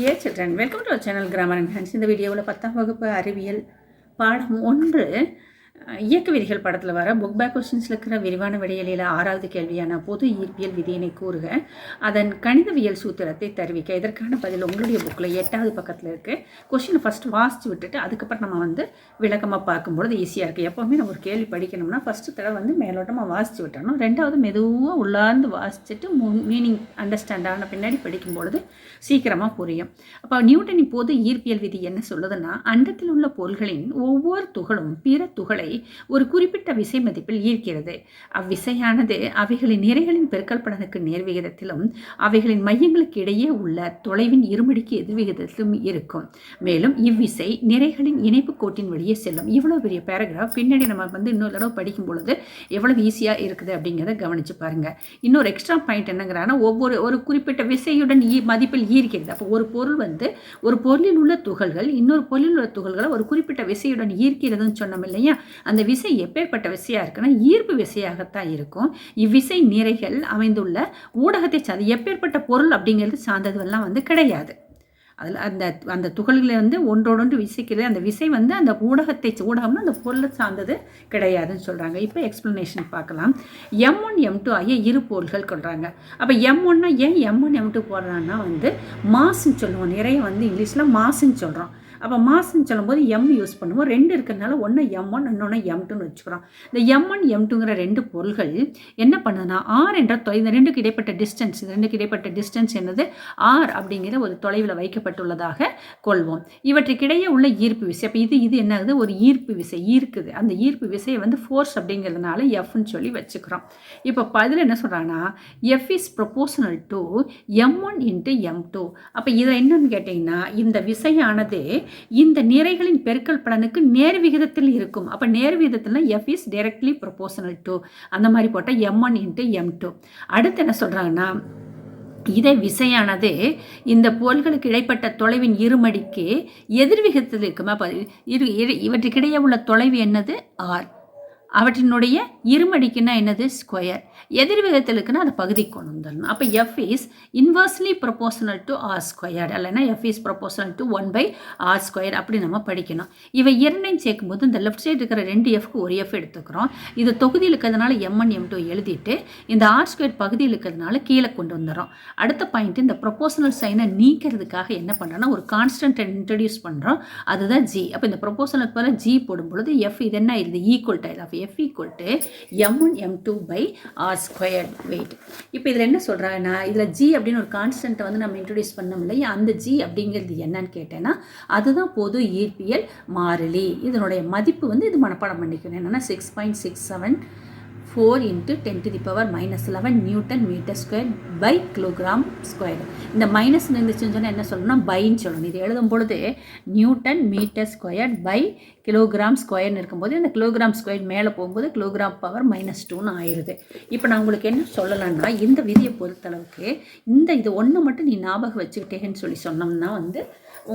Dear children welcome to channel grammar and hands இந்த வீடியோவில் பத்தாம் வகுப்பு அறிவியல் பாடம் ஒன்று இயக்க விதிகள் படத்தில் வர புக் பேக் கொஸ்டின்ஸில் இருக்கிற விரிவான விடையலில் ஆறாவது கேள்வியான பொது இயற்பியல் விதியினை கூறுக. அதன் கணிதவியல் சூத்திரத்தை தருவிக்க. இதற்கான பதில் உங்களுடைய புக்கில் எட்டாவது பக்கத்தில் இருக்குது கொஸ்டினை ஃபஸ்ட் வாசித்து விட்டுட்டு அதுக்கப்புறம் நம்ம வந்து விளக்கமாக பார்க்கும்பொழுது ஈஸியாக இருக்குது எப்போவுமே நம்ம ஒரு கேள்வி படிக்கணும்னா ஃபஸ்ட்டு தடவை வந்து மேலோட்டமாக வாசித்து விட்டணும் ரெண்டாவது மெதுவாக உள்ளார்ந்து வாசிச்சுட்டு மீனிங் அண்டர்ஸ்டாண்ட் ஆன பின்னாடி படிக்கும்பொழுது சீக்கிரமாக புரியும். அப்போ நியூட்டனின் பொது ஈர்ப்பியல் விதி என்ன சொல்லுதுன்னா அண்டத்தில் உள்ள பொருள்களின் ஒவ்வொரு துகளும் பிற துகளை ஒரு குறிப்பிட்ட விசை மதிப்பில் ஈர்க்கிறது. அவ்விசையானது அவைகளின் நிறைகளின் பெருக்கல் பலனுக்கு நேர்விகிதத்திலும் அவைகளின் மையங்களுக்கு இடையே உள்ள தொலைவின் இருமடிக்கு எதிர்விகிதத்திலும் இருக்கும். மேலும் இவ்விசை நிறைகளின் இணைப்பு கோட்டின் வழியே செல்லும். இவ்வளோ பெரிய பேராகிராஃப் பின்னாடி நம்ம வந்து இன்னொரு தடவை படிக்கும் பொழுது எவ்வளவு ஈஸியாக இருக்குது அப்படிங்கிறத கவனித்து பாருங்கள் இன்னொரு எக்ஸ்ட்ரா பாயிண்ட் என்னங்கிறான்னா ஒவ்வொரு ஒரு குறிப்பிட்ட விசையுடன் ஈ மதிப்பில் ஈர்க்கிறது. அப்போ ஒரு பொருள் வந்து ஒரு பொருளில் உள்ள துகள்கள் இன்னொரு பொருளில் உள்ள துகள்களை ஒரு குறிப்பிட்ட விசையுடன் ஈர்க்கிறதுன்னு சொன்னோம் இல்லையா? அந்த விசை எப்பேற்பட்ட விசையாக இருக்குன்னா ஈர்ப்பு விசையாகத்தான் இருக்கும். இவ்விசை நிறைகள் அமைந்துள்ள ஊடகத்தை சார்ந்து எப்பேற்பட்ட பொருள் அப்படிங்கிறது சார்ந்ததுவெல்லாம் வந்து கிடையாது. அதில் அந்த அந்த துகள்களை வந்து ஒன்றோடொன்று விசைக்கிறது அந்த விசை வந்து அந்த ஊடகத்தை ஊடகம்னு அந்த பொருளை சார்ந்தது கிடையாதுன்னு சொல்கிறாங்க இப்போ எக்ஸ்ப்ளனேஷன் பார்க்கலாம். எம் ஒன் எம் டூ ஆகிய இரு பொருள்கள் கொள்கிறாங்க அப்போ எம் ஒன்னா ஏன் எம் ஒன் எம் டூ போடுறான்னா வந்து மாசுன்னு சொல்லுவோம். நிறைய வந்து இங்கிலீஷில் மாசுன்னு சொல்கிறோம் அப்போ மாசுன்னு சொல்லும்போது எம் யூஸ் பண்ணுவோம். ரெண்டு இருக்கிறதுனால ஒன்று எம் ஒன் இன்னொன்று எம் டூன்னு வச்சுக்கிறோம். இந்த எம் ஒன் எம் டூங்கிற ரெண்டு பொருள்கள் என்ன பண்ணுதுன்னா ஆர் என்ற தொலை இந்த ரெண்டுக்கு இடைப்பட்ட டிஸ்டன்ஸ் இந்த ரெண்டுக்கு இடைப்பட்ட டிஸ்டன்ஸ் என்னது? ஆர் அப்படிங்கிற ஒரு தொலைவில் வைக்கப்பட்டுள்ளதாக கொள்வோம். இவற்றுக்கிடையே உள்ள ஈர்ப்பு விசை அப்போ இது இது என்னது? ஒரு ஈர்ப்பு விசை ஈர்க்குது. அந்த ஈர்ப்பு விசையை வந்து ஃபோர்ஸ் அப்படிங்கிறதுனால எஃப்னு சொல்லி வச்சுக்கிறோம். இப்போ பதில் என்ன சொல்கிறாங்கன்னா F is proportional to M one into M two அப்போ இதை என்னன்னு கேட்டிங்கன்னா இந்த விசையானது இந்த நிறைகளின் பெருக்கல் பலனுக்கு நேர் விகிதத்தில் இருக்கும். அப்போ நேர் விகிதத்தில் F is directly proportional to அந்த மாதிரி போட்டால் M one into M two அடுத்து என்ன சொல்கிறாங்கன்னா இதே விசையானது இந்த பொருள்களுக்கு இடைப்பட்ட தொலைவின் இருமடிக்கு எதிர்விகிதத்தில் இருக்குமா? இரு இரு இவற்றுக்கிடையே உள்ள தொலைவு என்னது? ஆர் அவற்றினுடைய இருமடிக்குன்னா என்னது? ஸ்கொயர் எதிர்விகிதத்தில் இருக்குன்னா அதை பகுதி கொண்டு வந்துடணும் அப்போ F is inversely proportional to R square இல்லைன்னா F is proportional to one by R square அப்படி நம்ம படிக்கணும். இவை இரண்டையும் சேர்க்கும்போது இந்த லெஃப்ட் சைடு இருக்கிற ரெண்டு எஃப்க்கு ஒரு எஃப் எடுத்துக்கிறோம். இது தொகுதியில் இருக்கிறதுனால எம் ஒன் எம் டூ எழுதிட்டு இந்த ஆர் ஸ்கொயர் பகுதியில் இருக்கிறதுனால கீழே கொண்டு வந்துடுறோம். அடுத்த பாயிண்ட் இந்த ப்ரொபோஷனல் சைனை நீக்கிறதுக்காக என்ன பண்ணுறோன்னா ஒரு கான்ஸ்டன்ட் இன்ட்ரடியூஸ் பண்ணுறோம் அதுதான் ஜி அப்போ இந்த ப்ரொபோஷனல் போல ஜி போடும்பொழுது எஃப் இது என்ன? இது equal type of F equal to M one M two by R square wait இப்போ இதில் என்ன சொல்கிறாங்கன்னா இதில் ஜி அப்படின்னு ஒரு கான்ஸ்டன்ட்டை வந்து நம்ம இன்ட்ரடியூஸ் பண்ணோம் இல்லையா? அந்த ஜி அப்படிங்கிறது என்னன்னு கேட்டேன்னா அதுதான் பொது ஈர்ப்பியல் மாறிலி. இதனுடைய மதிப்பு வந்து இது மனப்பாடம் பண்ணிக்கணும். என்னென்னா six point six seven four into ten to the power minus eleven newton metre square by kilogram square இந்த மைனஸ் இருந்துச்சுன்னு சொன்னால் என்ன சொல்லணும்னா பைன்னு சொல்லணும். இது எழுதும் பொழுது newton metre square by kilogram ஸ்கொயர்னு இருக்கும்போது இந்த கிலோகிராம் ஸ்கொயர் மேலே போகும்போது கிலோகிராம் பவர் மைனஸ் டூன்னு ஆயிடுது. இப்போ நான் உங்களுக்கு என்ன சொல்லலாம்னா இந்த விதியை பொறுத்தளவுக்கு இந்த இது ஒன்று மட்டும் நீ ஞாபகம் வச்சுக்கிட்டேன்னு சொல்லி சொன்னோம்னா வந்து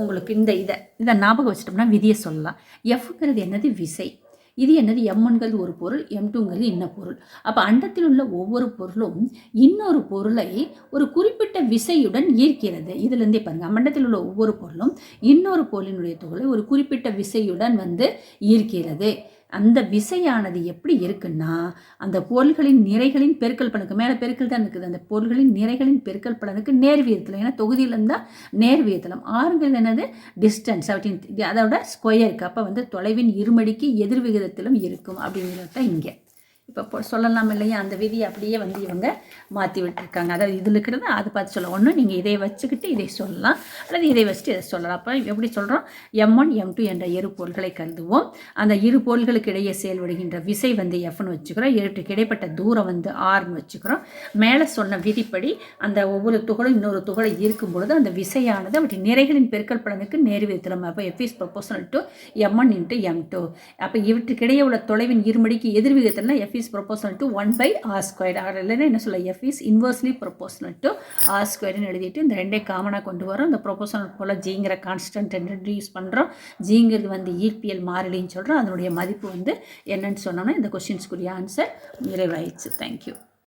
உங்களுக்கு இந்த இதை இதை ஞாபகம் வச்சிட்டோம்னா விதியை சொல்லலாம். எஃப்ங்கிறது என்னது? விசை. இது என்னது? எம்ஒன்கிறது ஒரு பொருள் எம் டூங்கிறது இன்ன பொருள். அப்போ அண்டத்தில் உள்ள ஒவ்வொரு பொருளும் இன்னொரு பொருளை ஒரு குறிப்பிட்ட விசையுடன் ஈர்க்கிறது. இதுலேருந்தே பாருங்கள் அண்டத்தில் உள்ள ஒவ்வொரு பொருளும் இன்னொரு பொருளினுடைய துகளை ஒரு குறிப்பிட்ட விசையுடன் வந்து ஈர்க்கிறது. அந்த விசையானது எப்படி இருக்குன்னா அந்த பொருள்களின் நிறைகளின் பெருக்கல் பலனுக்கு மேலே பெருக்கல் தான் இருக்குது. அந்த பொருள்களின் நிறைகளின் பெருக்கல் பலனுக்கு நேர் ஏன்னா தொகுதியில் இருந்தால் நேர் ஆறுங்கிறது என்னது? டிஸ்டன்ஸ் அவற்றின் அதோட ஸ்கொயருக்கு அப்போ வந்து தொலைவின் இருமடிக்கு எதிர் விகிதத்திலும் இருக்கும் அப்படிங்கிறது தான் இங்கே. இப்போ சொல்லலாம் இல்லையா? அந்த விதியை அப்படியே வந்து இவங்க மாற்றி விட்டுருக்காங்க. அதாவது இதில் இருக்கிறது அது பார்த்து சொல்ல ஒன்று நீங்கள் இதை வச்சுக்கிட்டு இதை சொல்லலாம். அல்லது இதை வச்சுட்டு இதை சொல்லலாம். அப்போ எப்படி சொல்கிறோம் எம் ஒன் எம் டூ என்ற இரு பொருள்களை கருதுவோம். அந்த இரு பொருள்களுக்கு இடையே செயல்படுகின்ற விசை வந்து எஃப்னு வச்சுக்கிறோம். இவற்றுக்கு இடைப்பட்ட தூரம் வந்து ஆர்னு வச்சுக்கிறோம். மேலே சொன்ன விதிப்படி அந்த ஒவ்வொரு துகளும் இன்னொரு துகளை ஈர்க்கும் பொழுது அந்த விசையானது அவற்றின் நிறைகளின் பெருக்கல் பலனுக்கு நேர் விதத்தில் அப்போ F is proportional to M one into M two அப்போ இவற்றுக்கு இடையே உள்ள தொலைவின் இருமடிக்கு எதிர் விகிதத்தில் F is proportional to one by R square R இல்லைன்னா என்ன சொல்ல F is inversely proportional to R ஸ்கொயர்னு எழுதிட்டு இந்த ரெண்டே காமனாக கொண்டு வரோம் இந்த ப்ரொபோஷனல் போல் ஜிங்கிற கான்ஸ்டன்ட் இன்ட்ரடியூஸ் பண்ணுறோம் ஜிங்கிறது வந்து ஈர்ப்பியல் மாறிலின்னு சொல்கிறோம் அதனுடைய மதிப்பு வந்து என்னன்னு சொன்னோன்னா இந்த கொஷின்ஸ்க்குரிய ஆன்சர் நிறைவாயிடுச்சு தேங்க்யூ